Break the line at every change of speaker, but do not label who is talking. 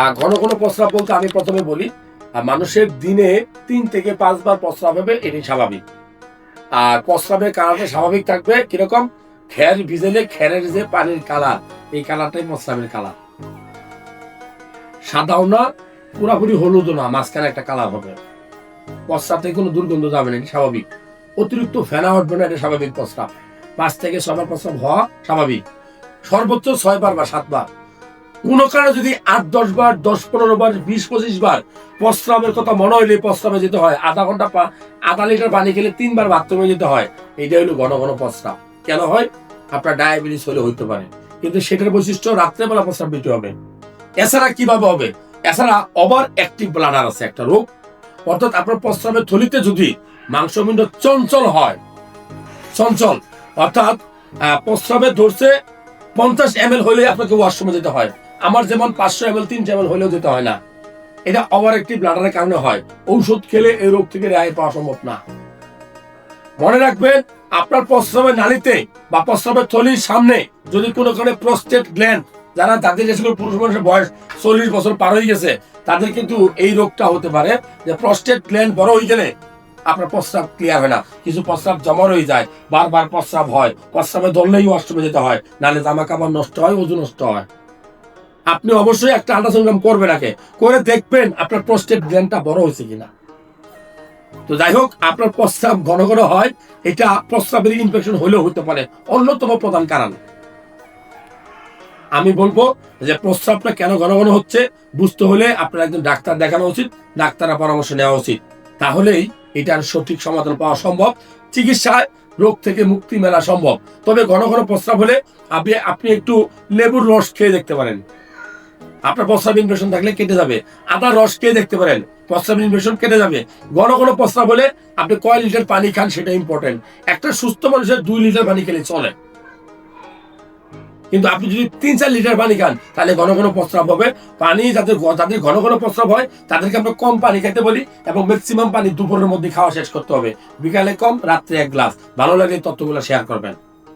আর ঘন ঘন প্রস্রাব বলতে আমি প্রথমে বলি মানুষের দিনে তিন থেকে পাঁচবার প্রস্রাব হবে এটি স্বাভাবিক। আর প্রস্রাবের কালারটা স্বাভাবিক থাকবে কীরকম? খের ভিজেলে খেরের যে পানির কালার, এই কালারটাই প্রস্রাবের কালার। সাদাও না, পুরাপুরি হলুদও না, মাঝখানে একটা কালার হবে। প্রস্রাব থেকে কোনো দুর্গন্ধ যাবে না স্বাভাবিক। অতিরিক্ত ফেনা উঠবে না, এটা স্বাভাবিক প্রস্রাব। পাঁচ থেকে ছবার প্রস্রাব হওয়া স্বাভাবিক। সর্বোচ্চ ছয় বার বা সাতবার। কোনো কারণে যদি আট, দশ বার, দশ, পনেরো বার, বিশ, পঁচিশ বার প্রস্রাবের কথা মনে হইলে প্রস্রাবে যেতে হয়। আধা ঘণ্টা আধা লিটার পানি খেলে তিনবার বাথরুমে যেতে হয়। এটা হলো ঘন ঘন প্রস্রাব কেন হয়? আপনার ডায়াবেটিস হলে হইতে পারে। কিন্তু সেটার বৈশিষ্ট্য রাত্রেবেলা প্রস্রাব বেশি হবে। এছাড়া কীভাবে হবে? এছাড়া ওভার অ্যাক্টিভ ব্লাডার আছে একটা রোগ। অর্থাৎ আপনার প্রস্রাবের থলিতে যদি মাংসপিণ্ড চঞ্চল হয়, চঞ্চল, অর্থাৎ প্রস্রাবে ধরছে পঞ্চাশ এম এল হলে আপনাকে ওয়াশরুমে যেতে হয়। আমার যেমন পাঁচশো এম এল তিনশো এম হলেও যেতে হয় না। এটা ওভার একটি ব্লাডারের কারণে হয়। ঔষধ খেলে এই রোগ থেকে রেহাই পাওয়া সম্ভব না। মনে রাখবেন, আপনার প্রস্রাবের নালীতে বা প্রস্রাবের থলির সামনে যদি কোনো কারণে প্রস্টেট গ্ল্যান্ড যারা তাদের যে সকল পুরুষ মানুষের বয়স চল্লিশ বছর পার হয়ে গেছে, তাদের কিন্তু এই রোগটা হতে পারে যে প্রস্টেট গ্ল্যান্ড বড় হয়ে গেলে আপনার প্রস্রাব ক্লিয়ার হয় না। কিছু প্রস্রাব জমা রয়ে যায়, বারবার প্রস্রাব হয় প্রস্রাবে ধরলেই ওয়াশরুমে যেতে হয় নাহলে জামা কাপড় নষ্ট হয়, ওজন নষ্ট হয়। আপনি অবশ্যই একটা আল্ট্রাসাউন্ড করবেন আগে। করে দেখবেন আপনার প্রস্টেট গ্ল্যান্ডটা বড় হয়েছে কিনা। তো যাই হোক, আপনার প্রস্রাব ঘন ঘন হয়, এটা প্রস্রাবের ইনফেকশন হলেও হতে পারে, অন্যতম প্রধান কারণ। আমি বলব যে প্রস্রাবটা কেন ঘন ঘন হচ্ছে, বুঝতে হলে আপনার একজন ডাক্তার দেখানো উচিত, ডাক্তারের পরামর্শ নেওয়া উচিত। তাহলেই এটার সঠিক সমাধান পাওয়া সম্ভব, চিকিৎসায় রোগ থেকে মুক্তি মেলা সম্ভব। তবে ঘন ঘন প্রস্রাব হলে আপনি আপনি একটু লেবুর রস খেয়ে দেখতে পারেন। আপনার প্রস্রাব ইনফেকশন থাকলে কেটে যাবে। আদার রস খেয়ে দেখতে পারেন? প্রস্রাব ইনফেকশন কেটে যাবে। ঘন ঘন প্রস্রাব হলে আপনি কয় লিটার পানি খান সেটা ইম্পর্টেন্ট একটা সুস্থ মানুষের দুই লিটার পানি খেলে চলে। কিন্তু আপনি যদি তিন চার লিটার পানি খান, তাহলে ঘন ঘন প্রস্রাব হবে। পানি যাদের যাদের ঘন ঘন প্রস্রাব হয়, তাদেরকে আমরা কম পানি খেতে বলি এবং ম্যাক্সিমাম পানি দুপুরের মধ্যে খাওয়া শেষ করতে হবে। বিকালে কম, রাত্রে এক গ্লাস। ভালো লাগলে তথ্যগুলো শেয়ার করবেন।